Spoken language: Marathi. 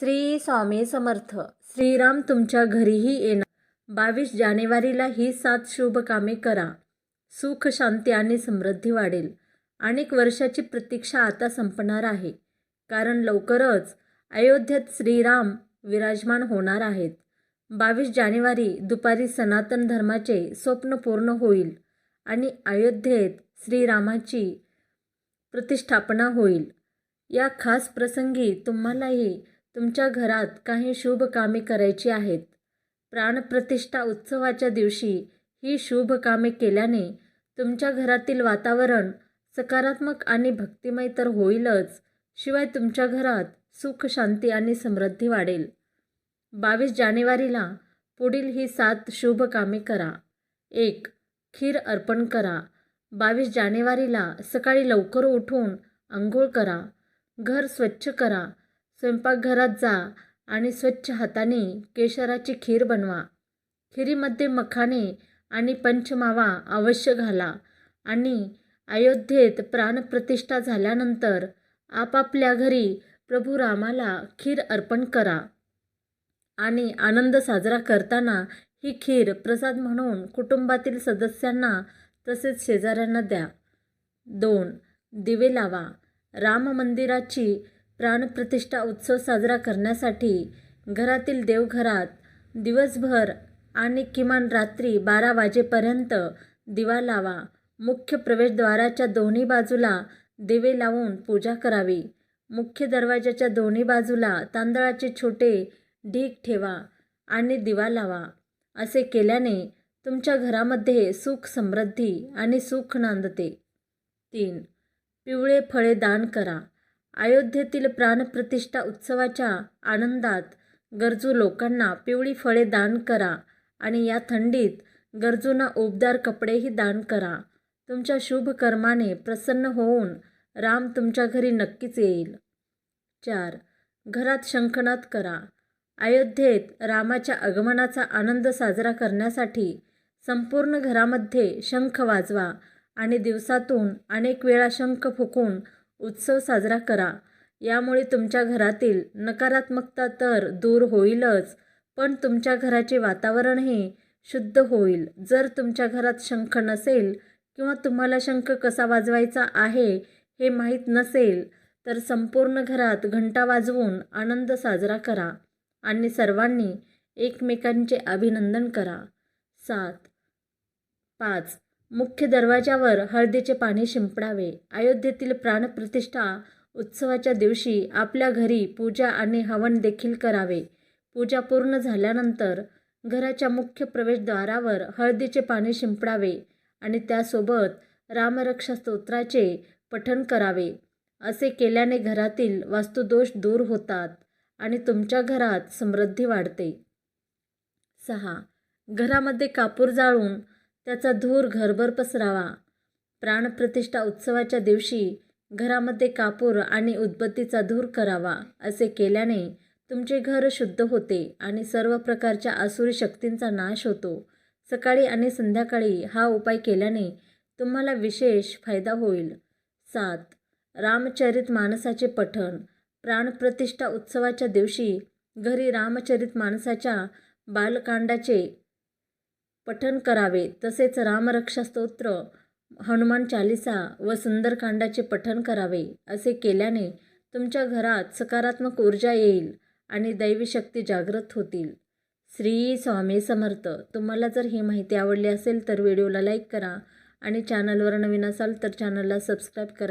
श्री स्वामी समर्थ. श्रीराम तुमच्या घरीही येणार. बावीस जानेवारीला ही सात शुभ कामे करा. सुख शांती आणि समृद्धी वाढेल. अनेक वर्षाची प्रतीक्षा आता संपणार आहे. कारण लवकरच अयोध्येत श्रीराम विराजमान होणार आहेत. बावीस जानेवारी दुपारी सनातन धर्माचे स्वप्न पूर्ण होईल आणि अयोध्येत श्रीरामाची प्रतिष्ठापना होईल. या खास प्रसंगी तुम्हालाही तुमच्या घरात काही शुभ कामे करायची आहेत. प्राणप्रतिष्ठा उत्सवाच्या दिवशी ही शुभ कामे केल्याने तुमच्या घरातील वातावरण सकारात्मक आणि भक्तिमय तर होईलच शिवाय तुमच्या घरात सुख शांती आणि समृद्धी वाढेल. बावीस जानेवारीला पुढील ही सात शुभ कामे करा. एक खीर अर्पण करा. बावीस जानेवारीला सकाळी लवकर उठून आंघोळ करा. घर स्वच्छ करा. स्वयंपाकघरात जा आणि स्वच्छ हाताने केशराची खीर बनवा. खिरीमध्ये मखाने आणि पंचमावा अवश्य घाला आणि अयोध्येत प्राणप्रतिष्ठा झाल्यानंतर आपापल्या घरी प्रभू रामाला खीर अर्पण करा आणि आनंद साजरा करताना ही खीर प्रसाद म्हणून कुटुंबातील सदस्यांना तसेच शेजाऱ्यांना द्या. दोन दिवे लावा. राम मंदिराची प्राणप्रतिष्ठा उत्सव साजरा करण्यासाठी घरातील देवघरात दिवसभर आणि किमान रात्री बारा वाजेपर्यंत दिवा लावा. मुख्य प्रवेशद्वाराच्या दोन्ही बाजूला दिवे लावून पूजा करावी. मुख्य दरवाजाच्या दोन्ही बाजूला तांदळाचे छोटे ढीग ठेवा आणि दिवा लावा. असे केल्याने तुमच्या घरामध्ये सुख समृद्धी आणि सुख नांदते. तीन. पिवळे फळे दान करा. अयोध्येतील प्राणप्रतिष्ठा उत्सवाच्या आनंदात गरजू लोकांना पिवळी फळे दान करा आणि या थंडीत गरजूंना उबदार कपडेही दान करा. तुमच्या शुभ कर्माने प्रसन्न होऊन राम तुमच्या घरी नक्कीच येईल. चार. घरात शंखनाद करा. अयोध्येत रामाच्या आगमनाचा आनंद साजरा करण्यासाठी संपूर्ण घरामध्ये शंख वाजवा आणि दिवसातून अनेक वेळा शंख फुकून उत्सव साजरा करा. यामुळे तुमच्या घरातील नकारात्मकता तर दूर होईलच पण तुमच्या घराचे वातावरणही शुद्ध होईल. जर तुमच्या घरात शंख नसेल किंवा तुम्हाला शंख कसा वाजवायचा आहे हे माहीत नसेल तर संपूर्ण घरात घंटा वाजवून आनंद साजरा करा आणि सर्वांनी एकमेकांचे अभिनंदन करा. सात पाच मुख्य दरवाजावर हळदीचे पाणी शिंपडावे. अयोध्येतील प्राणप्रतिष्ठा उत्सवाच्या दिवशी आपल्या घरी पूजा आणि हवन देखील करावे. पूजा पूर्ण झाल्यानंतर घराच्या मुख्य प्रवेशद्वारावर हळदीचे पाणी शिंपडावे आणि त्यासोबत रामरक्षा स्तोत्राचे पठण करावे. असे केल्याने घरातील वास्तुदोष दूर होतात आणि तुमच्या घरात समृद्धी वाढते. सहा. घरामध्ये कापूर जाळून त्याचा धूर घरभर पसरावा. प्राणप्रतिष्ठा उत्सवाच्या दिवशी घरामध्ये कापूर आणि उदबत्तीचा धूर करावा असे केल्याने तुमचे घर शुद्ध होते आणि सर्व प्रकारच्या आसुरी शक्तींचा नाश होतो. सकाळी आणि संध्याकाळी हा उपाय केल्याने तुम्हाला विशेष फायदा होईल. सात. रामचरित मानसाचे पठण. प्राणप्रतिष्ठा उत्सवाच्या दिवशी घरी रामचरित मानसाच्या बालकांडाचे पठन करावे. तसेच रामरक्षा स्तोत्र हनुमान चालिसा व सुंदरकांडाचे पठन करावे असे केल्याने तुमच्या घरात सकारात्मक ऊर्जा येईल आणि दैवी शक्ती जागृत होतील. श्री स्वामी समर्थ. तुम्हाला जर ही माहिती आवडली असेल तर व्हिडिओला लाईक करा आणि चॅनलवर नवीन असाल तर चॅनलला सबस्क्राईब करा.